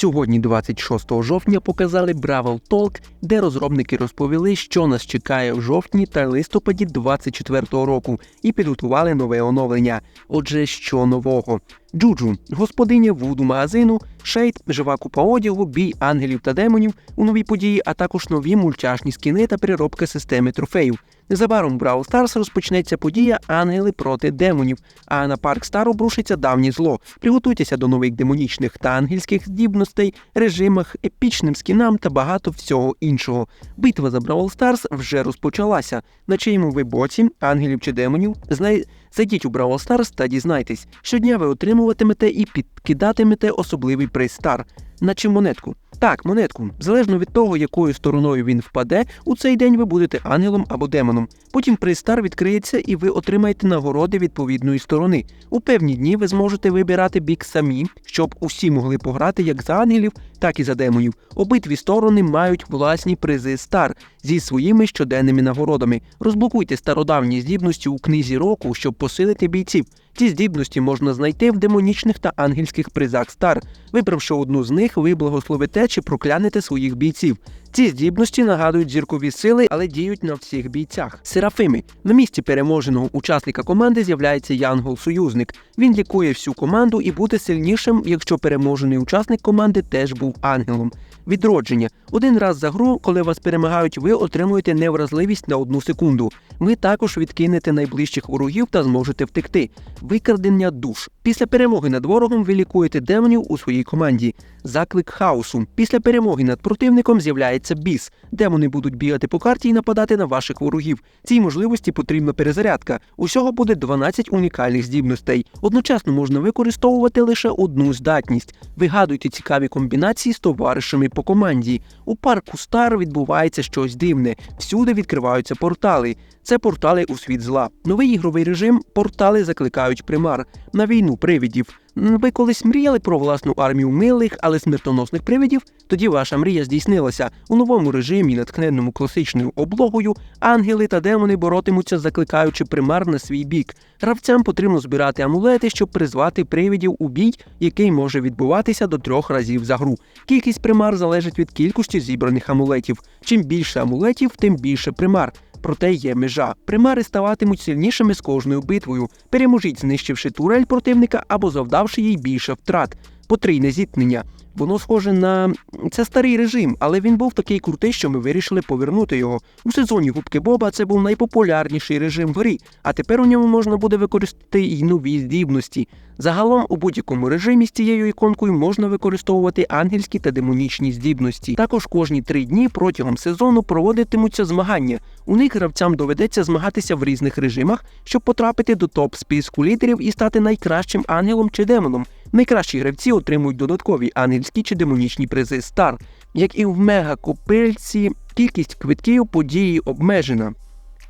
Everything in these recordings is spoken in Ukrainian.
Сьогодні, 26 жовтня, показали Бравл Talk, де розробники розповіли, що нас чекає в жовтні та листопаді 2024 року, і підготували нове оновлення. Отже, що нового? Джуджу, господиня вуду магазину, шейд, жива купа одягу, бій ангелів та демонів у новій події, а також нові мультяшні скіни та переробка системи трофеїв. Незабаром в Brawl Stars розпочнеться подія Ангели проти демонів, а на парк Стар обрушиться давнє зло. Приготуйтеся до нових демонічних та ангельських здібностей, режимах, епічним скінам та багато всього іншого. Битва за Brawl Stars вже розпочалася. На чиєму ви боці, ангелів чи демонів, знай... зайдіть у Brawl Stars та дізнайтесь. Щодня ви отримуватимете і підкидатимете особливий приз Стар. Наче монетку. Так, монетку. Залежно від того, якою стороною він впаде, у цей день ви будете ангелом або демоном. Потім пристар відкриється і ви отримаєте нагороди відповідної сторони. У певні дні ви зможете вибирати бік самі, щоб усі могли пограти як за ангелів, так і за демонів. Обидві сторони мають власні призи стар зі своїми щоденними нагородами. Розблокуйте стародавні здібності у книзі року, щоб посилити бійців. Ці здібності можна знайти в демонічних та ангельських призах стар. Вибравши одну з них, ви благословите чи проклянете своїх бійців. Ці здібності нагадують зіркові сили, але діють на всіх бійцях. Серафими на місці переможеного учасника команди з'являється Янгол-союзник. Він лікує всю команду і буде сильнішим, якщо переможений учасник команди теж був ангелом. Відродження один раз за гру, коли вас перемагають, ви отримуєте невразливість на одну секунду. Ви також відкинете найближчих ворогів та зможете втекти. Викрадення душ. Після перемоги над ворогом ви лікуєте демонів у своїй команді. Заклик хаосу. Після перемоги над противником з'являється біс. Демони будуть бігати по карті і нападати на ваших ворогів. Цій можливості потрібна перезарядка. Усього буде 12 унікальних здібностей. Одночасно можна використовувати лише одну здатність. Вигадуйте цікаві комбінації з товаришами по команді. У парку Стар відбувається щось дивне. Всюди відкриваються портали. Це портали у світ зла. Новий ігровий режим портали закликають примар на війну привидів. Ви колись мріяли про власну армію милих, але смертоносних привидів? Тоді ваша мрія здійснилася. У новому режимі, натхненному класичною облогою, ангели та демони боротимуться, закликаючи примар на свій бік. Гравцям потрібно збирати амулети, щоб призвати привидів у бій, який може відбуватися до трьох разів за гру. Кількість примар залежить від кількості зібраних амулетів. Чим більше амулетів, тим більше примар. Проте є межа. Примари ставатимуть сильнішими з кожною битвою. Переможіть, знищивши турель противника або завдавши їй більше втрат. Потрійне зіткнення. Воно схоже на це старий режим, але він був такий крутий, що ми вирішили повернути його. У сезоні Губки Боба це був найпопулярніший режим в грі, а тепер у ньому можна буде використати і нові здібності. Загалом у будь-якому режимі з цією іконкою можна використовувати ангельські та демонічні здібності. Також кожні три дні протягом сезону проводитимуться змагання. У них гравцям доведеться змагатися в різних режимах, щоб потрапити до топ списку лідерів і стати найкращим ангелом чи демоном. Найкращі гравці отримують додаткові ангельські чи демонічні призи Стар. Як і в мега-копильці, кількість квитків події обмежена.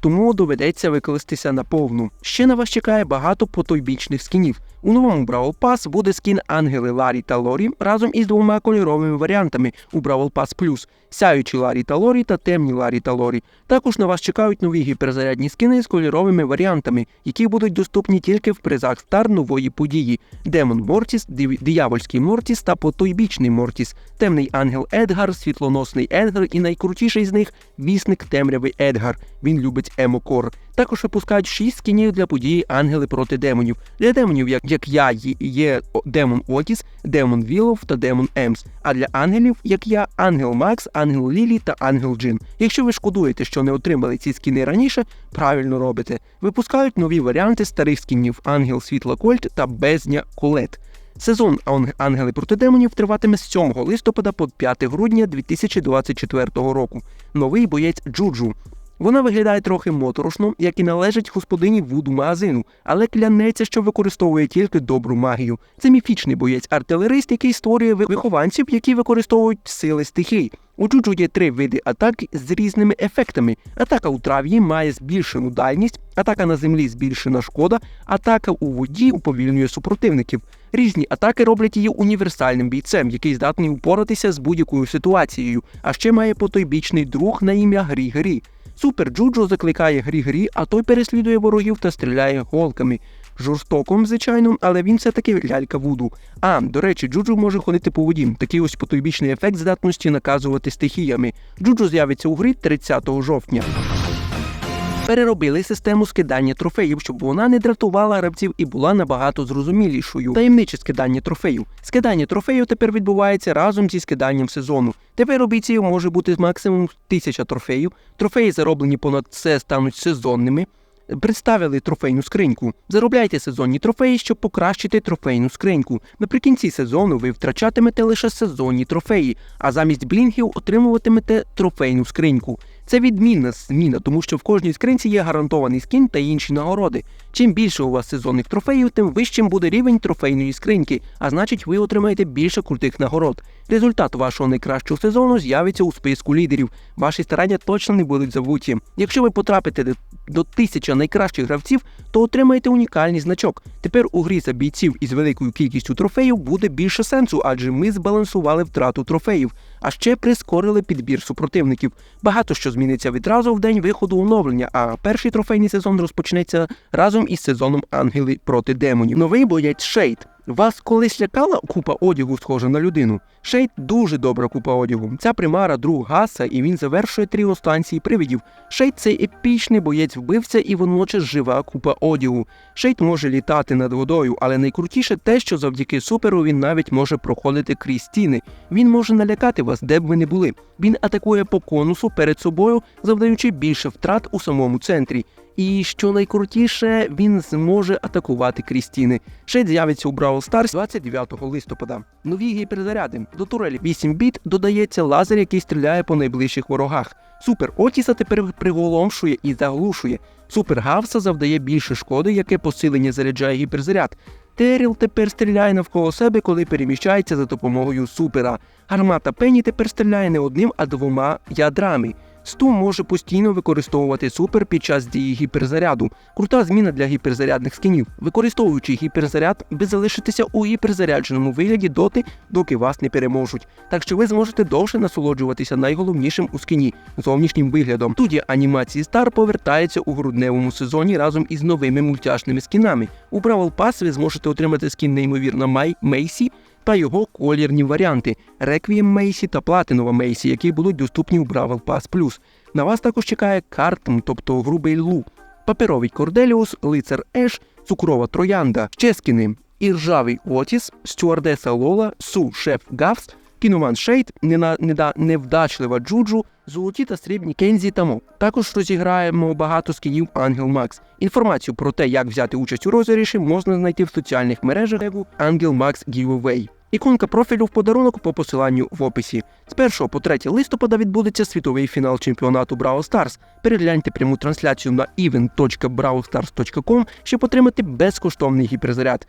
Тому доведеться викластися на повну. Ще на вас чекає багато потойбічних скінів. У новому Бравл Пас буде скін Ангели Ларі та Лорі разом із двома кольоровими варіантами у Бравл Пас Плюс сяючі Ларі та Лорі та темні Ларі та Лорі. Також на вас чекають нові гіперзарядні скини з кольоровими варіантами, які будуть доступні тільки в призах стар нової події: Демон Мортіс, Диявольський Мортіс та потойбічний Мортіс, темний ангел Едгар, світлоносний Едгар і найкрутіший з них вісник темряви Едгар. Він любить емокор. Також випускають 6 скінів для події Ангели проти демонів. Для демонів, як як я, є демон Отіс, демон Вілов та демон Емс. А для ангелів, як я, Ангел Макс, Ангел Лілі та Ангел Джин. Якщо ви шкодуєте, що не отримали ці скіни раніше, правильно робите. Випускають нові варіанти старих скінів Ангел Світла Кольт та Бездня Колет. Сезон Ангели проти демонів триватиме з 7 листопада по 5 грудня 2024 року. Новий боєць Джуджу. Вона виглядає трохи моторошно, як і належить господині вуду магазину, але клянеться, що використовує тільки добру магію. Це міфічний боєць-артилерист, який створює вихованців, які використовують сили стихій. У Джуджу є три види атак з різними ефектами. Атака у трав'ї має збільшену дальність, атака на землі збільшена шкода, атака у воді уповільнює супротивників. Різні атаки роблять її універсальним бійцем, який здатний упоратися з будь-якою ситуацією, а ще має потойбічний друг на ім'я Грі-Грі. Супер Джуджо закликає Грі-Грі, а той переслідує ворогів та стріляє голками. жорстоком, звичайно, але він все-таки лялька Вуду. А, до речі, Джуджу може ходити по воді. Такий ось потойбічний ефект здатності наказувати стихіями. Джуджу з'явиться у грі 30 жовтня. Переробили систему скидання трофеїв, щоб вона не дратувала гравців і була набагато зрозумілішою. Таємниче скидання трофеїв. Скидання трофеїв тепер відбувається разом зі скиданням сезону. Тепер обіцяю може бути максимум 1000 трофеїв. Трофеї, зароблені понад це, стануть сезонними. Представили трофейну скриньку. Заробляйте сезонні трофеї, щоб покращити трофейну скриньку. Наприкінці сезону ви втрачатимете лише сезонні трофеї, а замість блінгів отримуватимете трофейну скриньку. Це відмінна зміна, тому що в кожній скринці є гарантований скін та інші нагороди. Чим більше у вас сезонних трофеїв, тим вищим буде рівень трофейної скриньки, а значить ви отримаєте більше крутих нагород. Результат вашого найкращого сезону з'явиться у списку лідерів. Ваші старання точно не будуть забуті. Якщо ви потрапите до- тисяча найкращих гравців, то отримаєте унікальний значок. Тепер у грі за бійців із великою кількістю трофеїв буде більше сенсу, адже ми збалансували втрату трофеїв, а ще прискорили підбір супротивників. Багато що зміниться відразу в день виходу оновлення, а перший трофейний сезон розпочнеться разом із сезоном Ангели проти демонів. Новий боєць Шейд. Вас колись лякала купа одягу, схожа на людину? Шейд дуже добра купа одягу. Ця примара друг Гаса, і він завершує тріо станції привидів. Шейд це епічний боєць вбивця і водночас жива купа одягу. Шейд може літати над водою, але найкрутіше те, що завдяки суперу він навіть може проходити крізь стіни. Він може налякати вас, де б ви не були. Він атакує по конусу перед собою, завдаючи більше втрат у самому центрі. І що найкрутіше, він зможе атакувати крізь стіни. Шейд з'явиться у Brawl Stars 29 листопада. Нові гіперзаряди. До турелі 8 біт додається лазер, який стріляє по найближчих ворогах. Супер Отіса тепер приголомшує і заглушує. Супер Гавса завдає більше шкоди, яке посилення заряджає гіперзаряд. Теріл тепер стріляє навколо себе, коли переміщається за допомогою супера. Гармата Пенні тепер стріляє не одним, а двома ядрами. Сту може постійно використовувати супер під час дії гіперзаряду. Крута зміна для гіперзарядних скінів. Використовуючи гіперзаряд, ви залишитеся у гіперзарядженому вигляді доти, доки вас не переможуть. Так що ви зможете довше насолоджуватися найголовнішим у скіні зовнішнім виглядом. Тоді анімації Star повертаються у грудневому сезоні разом із новими мультяшними скінами. У Бравл Pass ви зможете отримати скін неймовірно Май Мейсі та його колірні варіанти Реквієм Мейсі та Платинова Мейсі, які будуть доступні у Бравл Pass Plus. На вас також чекає Картм, тобто грубий лу, паперовий Корделіус, лицар Еш, цукрова троянда, ще скіни Іржавий Отіс, стюардеса Лола, Су Шеф Гавс, Кіноман Шейд, невдачлива Джуджу, золоті та срібні Кензі та Мо. Також розіграємо багато скінів Ангел Макс. Інформацію про те, як взяти участь у розіграші, можна знайти в соціальних мережах Ангел Макс Giveaway. Іконка профілю в подарунок по посиланню в описі. З 1 по 3 листопада відбудеться світовий фінал чемпіонату Brawl Stars. Перегляньте пряму трансляцію на event.brawlstars.com, щоб отримати безкоштовний гіперзаряд.